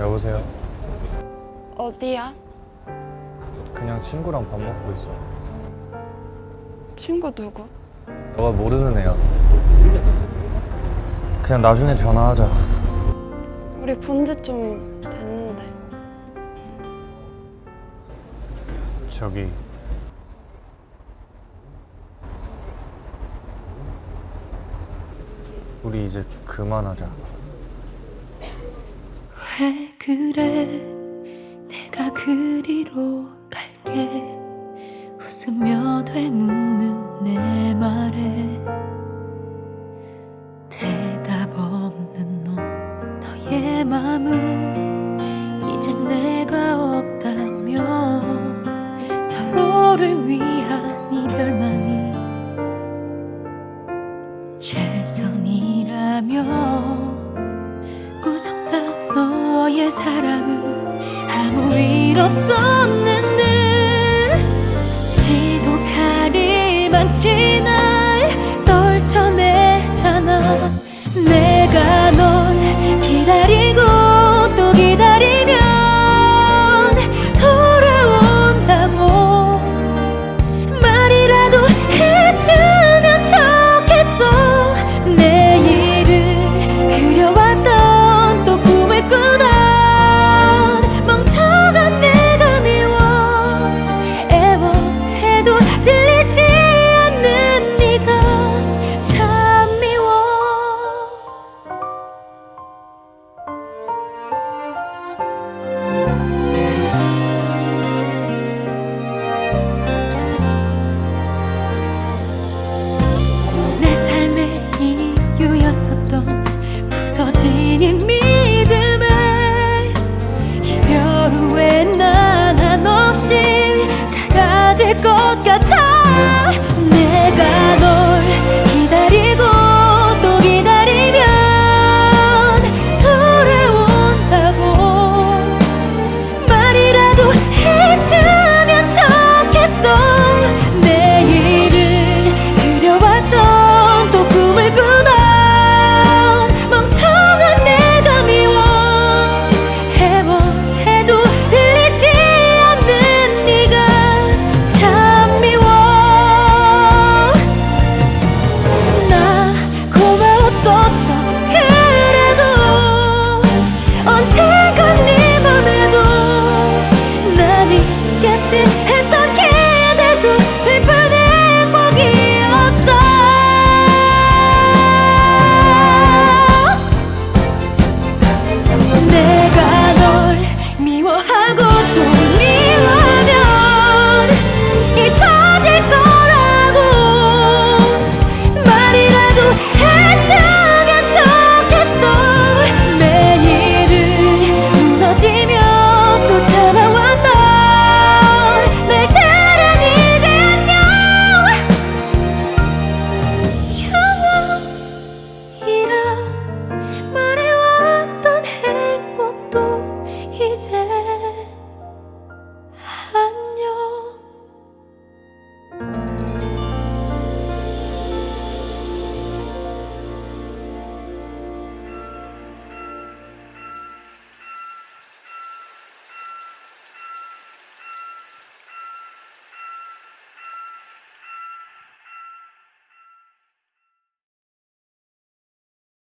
여보세요? 어디야? 그냥 친구랑 밥 먹고 있어. 친구 누구? 너가 모르는 애야. 그냥 나중에 전화하자. 우리 본지 좀 됐는데. 저기 우리 이제 그만하자. 해 그래? 내가 그리로 갈게. 웃으며 되묻는 내 말에 대답 없는 너 너의 맘은 이제 내가 없다면 서로를 위한 이별만이 최선이라며 사랑은 아무 일 없었는데 지독하리만 지나